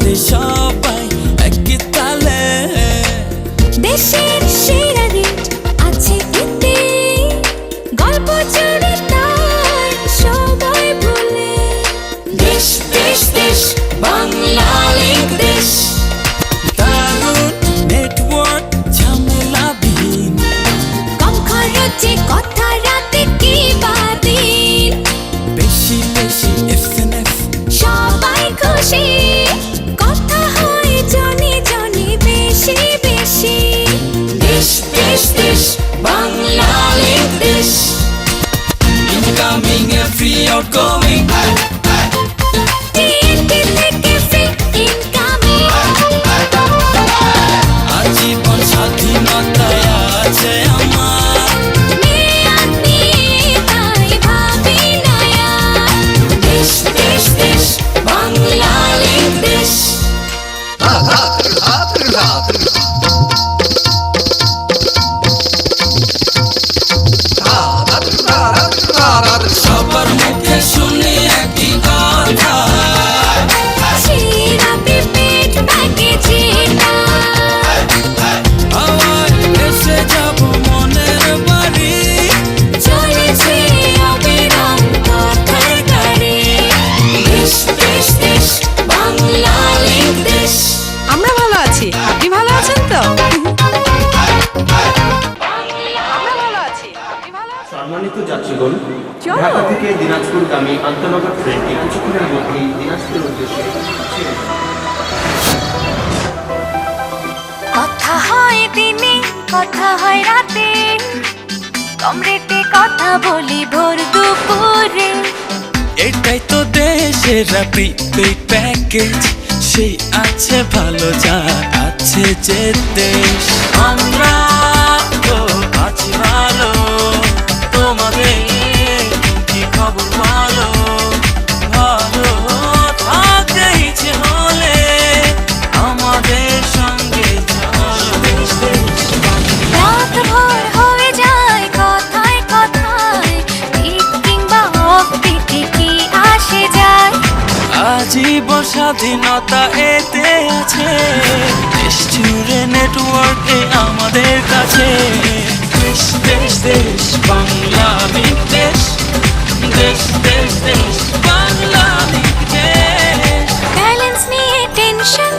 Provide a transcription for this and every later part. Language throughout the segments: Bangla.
foundation feliz caminho é minha caminha fria ao সবার সম্মানিত যাত্রীগণ ঢাকা থেকে দিনাজপুরগামী আন্তনগর ট্রেনটি কিছুক্ষণের মধ্যেই দিনাজপুরের উদ্দেশ্যে ছেড়ে কথা হয় দিনে কথা হয় রাতে। কম রেটে কথা বলি ভোর দুপুরে। এটাই তো দেশের প্রিপেড প্যাকেজ। সেই আছে ভালো যা আছে যে দেশ। আমরা আজীবন স্বাধীনতা এতে আছে। দেশ জুড়ে নেটওয়ার্কে আমাদের কাছে। দেশ দেশ দেশ বাংলা দেশ দেশ দেশ দেশ বাংলা দেশ ব্যালেন্স নিয়ে টেনশন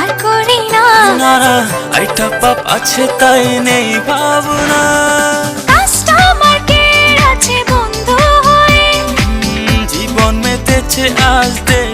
আর করি না। নারা আইটা পাপ আছে তাই নেই ভাবনা। কাস্টমার আছে বন্ধু জীবন মেতেছে আজ দেশের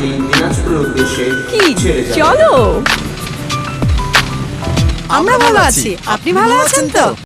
দিনাজপুরের উদ্দেশ্যে কি? ছেড়ে যাবে। চলো। আমরা ভালো আছি। আপনি ভালো আছেন তো?